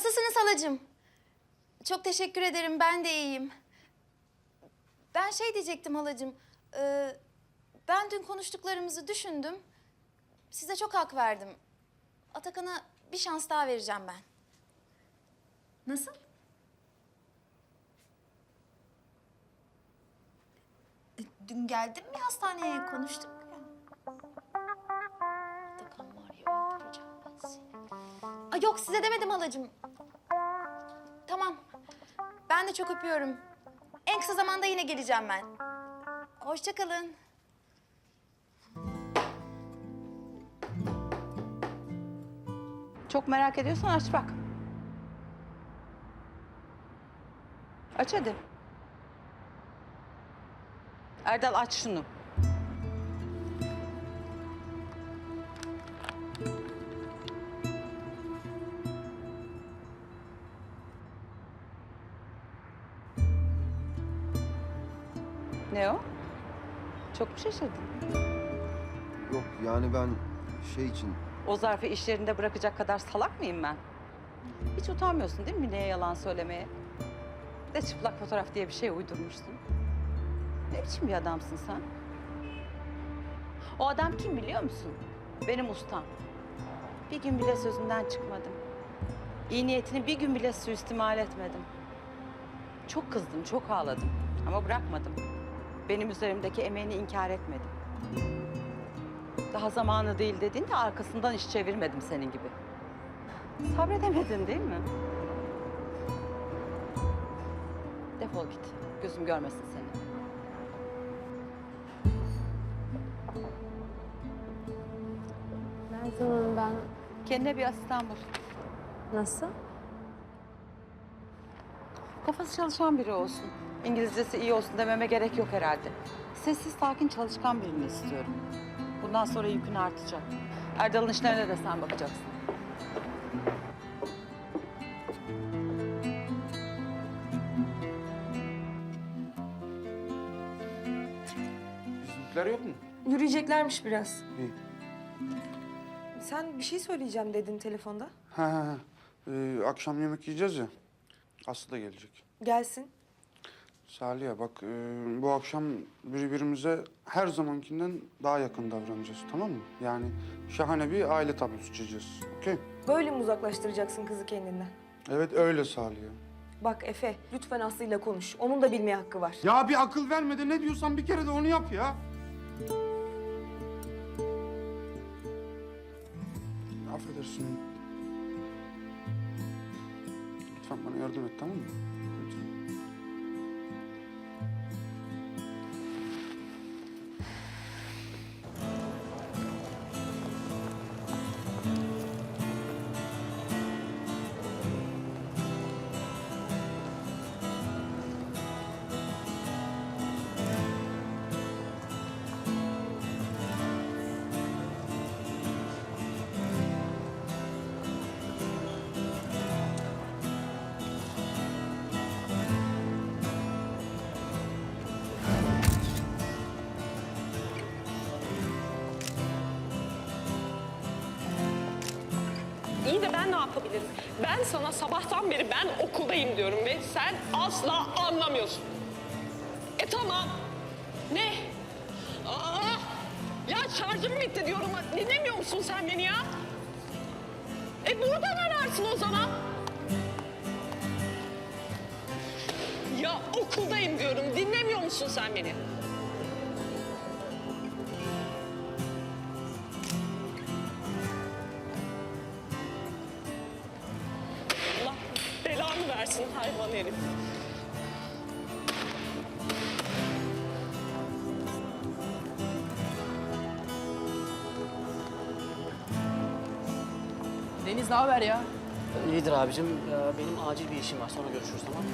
Nasılsınız halacığım? Çok teşekkür ederim. Ben de iyiyim. Ben şey diyecektim halacığım. ee, ben dün konuştuklarımızı düşündüm. Size çok hak verdim. Atakan'a bir şans daha vereceğim ben. Nasıl? E, Dün geldim mi hastaneye konuştuk ya. Yok size demedim halacığım. Tamam. Ben de çok öpüyorum. En kısa zamanda yine geleceğim ben. Hoşça kalın. Çok merak ediyorsan aç bak. Aç hadi. Erdal aç şunu. Ne o? Çok mu şaşırdın? Yok yani ben şey için O zarfı iş yerinde bırakacak kadar salak mıyım ben? Hiç utanmıyorsun değil mi Mine'ye yalan söylemeye? Bir De çıplak fotoğraf diye bir şey uydurmuşsun. Ne biçim bir adamsın sen? O adam kim biliyor musun? Benim ustam. Bir gün bile sözünden çıkmadım. İyi niyetini bir gün bile suistimal etmedim. Çok kızdım, çok ağladım. Ama bırakmadım. Benim üzerimdeki emeğini inkar etmedim. Daha zamanı değil dediğinde arkasından iş çevirmedim senin gibi. Sabredemedin değil mi? Defol git. Gözüm görmesin seni. Meltem Hanım ben Kendine bir asistan bul. nasıl? Kafası çalışan biri olsun. İngilizcesi iyi olsun dememe gerek yok herhalde. Sessiz, sakin, çalışkan birini istiyorum. Bundan sonra yükün artacak. Erdal'ın işlerine de sen bakacaksın. Bizimkiler yok mu? Yürüyeceklermiş biraz. İyi. Sen bir şey söyleyeceğim dedin telefonda. Ha ha ha. Ee, akşam yemek yiyeceğiz ya. Aslı da gelecek. Gelsin. Salih'e bak e, bu akşam birbirimize her zamankinden daha yakın davranacağız tamam mı? Yani şahane bir aile tablosu çizeceğiz. Okey? Böyle mi uzaklaştıracaksın kızı kendinden? Evet öyle Salih'e. Bak Efe, lütfen Aslı'yla konuş. Onun da bilmeye hakkı var. Ya bir akıl verme de ne diyorsan bir kere de onu yap ya. Affedersin. Lütfen bana yardım et tamam mı? Yapabilirim? Ben sana sabahtan beri ben okuldayım diyorum ve sen asla anlamıyorsun. E tamam. Ne? Aa, ya şarjım bitti diyorum. Dinlemiyor musun sen beni ya? E buradan ararsın o zaman. Ya okuldayım diyorum. Dinlemiyor musun sen beni? Herif. Deniz ne haber ya? İyidir abicim. Ee, Benim acil bir işim var. Sonra görüşürüz tamam mı?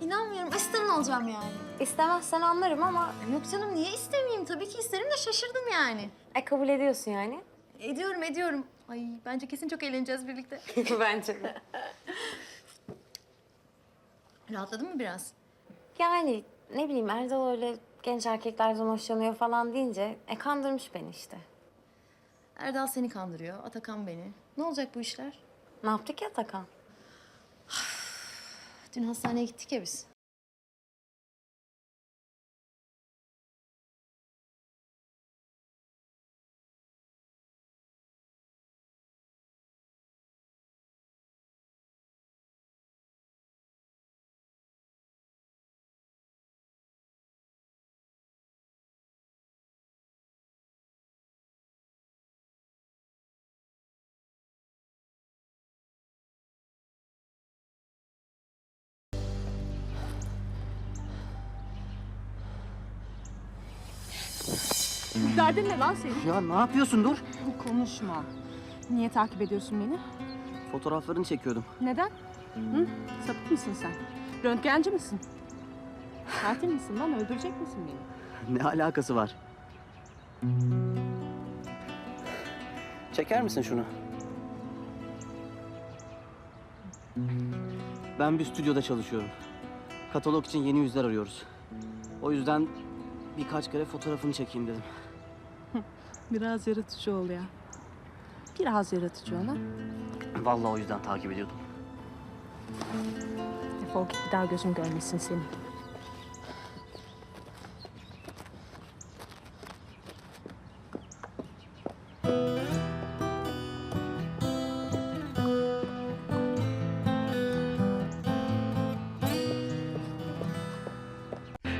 İnanmıyorum. Asistanın olacağım yani. İstemezsen anlarım ama Yok canım niye istemeyeyim? Tabii ki isterim de şaşırdım yani. e, kabul ediyorsun yani. Ediyorum ediyorum. Ay bence kesin çok eğleneceğiz birlikte. Bence de. Rahatladın mı biraz? Yani ne bileyim Erdal öyle genç erkeklerden hoşlanıyor falan deyince e kandırmış beni işte. Erdal seni kandırıyor, Atakan beni. Ne olacak bu işler? Ne yaptık ya Takan? Dün hastaneye gittik ya biz. Derdin ne lan senin? Ya ne yapıyorsun dur? Konuşma. Niye takip ediyorsun beni? Fotoğraflarını çekiyordum. Neden? Hı? Sapık mısın sen? Röntgenci misin? Katil misin lan? Öldürecek misin beni? Ne alakası var? Çeker misin şunu? Ben bir stüdyoda çalışıyorum. Katalog için yeni yüzler arıyoruz. O yüzden birkaç kere fotoğrafını çekeyim dedim. Biraz yaratıcı ol ya. Biraz yaratıcı ol ha. Vallahi o yüzden takip ediyordum. Defol git bir daha gözüm görmesin seni.